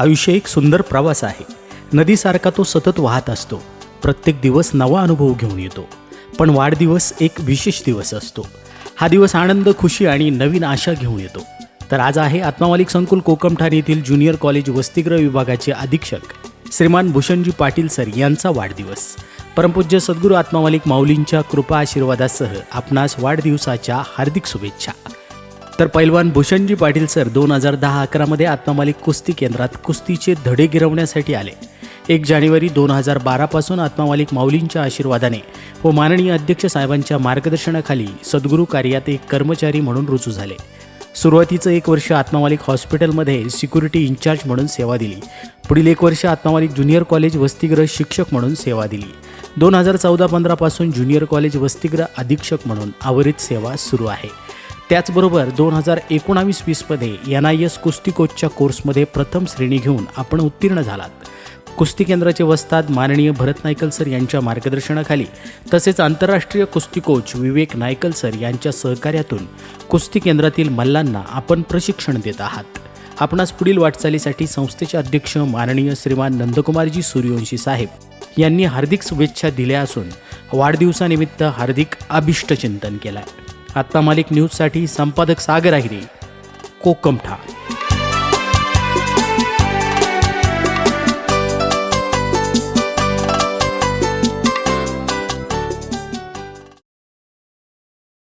आयुष्य एक सुंदर प्रवास आहे. नदीसारखा तो सतत वाहत असतो. प्रत्येक दिवस नवा अनुभव घेऊन येतो. पण वाढदिवस एक विशेष दिवस असतो. हा दिवस आनंद खुशी आणि नवीन आशा घेऊन येतो. तर आज आहे आत्मामालिक संकुल कोकमठाण येथील ज्युनियर कॉलेज वसतिगृह विभागाचे अधीक्षक श्रीमान भूषणजी पाटील सर यांचा वाढदिवस. परमपूज्य सद्गुरू आत्मामालिक माऊलींच्या कृपा आशीर्वादासह आपणास वाढदिवसाच्या हार्दिक शुभेच्छा. तर पैलवान भूषणजी पाटील सर दोन हजार दहा अकरामध्ये आत्मामालिक कुस्ती केंद्रात कुस्तीचे धडे गिरवण्यासाठी आले. एक जानेवारी दोन हजार बारापासून आत्मामालिक माऊलींच्या आशीर्वादाने व माननीय अध्यक्ष साहेबांच्या मार्गदर्शनाखाली सद्गुरू कार्यात एक कर्मचारी म्हणून रुजू झाले. सुरुवातीचं एक वर्ष आत्मामालिक हॉस्पिटलमध्ये सिक्युरिटी इन्चार्ज म्हणून सेवा दिली. पुढील एक वर्ष आत्मामालिक ज्युनियर कॉलेज वसतिगृह शिक्षक म्हणून सेवा दिली. दोन हजार चौदा पंधरापासून ज्युनियर कॉलेज वसतिगृह अधीक्षक म्हणून आवरित सेवा सुरू आहे. त्याचबरोबर दोन हजार एकोणावीस वीसमध्ये एन आय एस कुस्ती कोचच्या कोर्समध्ये प्रथम श्रेणी घेऊन आपण उत्तीर्ण झालात. कुस्ती केंद्राचे वस्ताद माननीय भरत नायकल सर यांच्या मार्गदर्शनाखाली तसेच आंतरराष्ट्रीय कुस्ती कोच विवेक नायकल सर यांच्या सहकार्यातून कुस्ती केंद्रातील मल्लांना आपण प्रशिक्षण देत आहात. आपणास पुढील वाटचालीसाठी संस्थेचे अध्यक्ष माननीय श्रीमान नंदकुमारजी सूर्यवंशी साहेब यांनी हार्दिक शुभेच्छा दिल्या असून वाढदिवसानिमित्त हार्दिक अभिष्टचिंतन केलं आहे आत्ता मालिक न्यूजसाठी संपादक सागर आहिरे कोकमठा.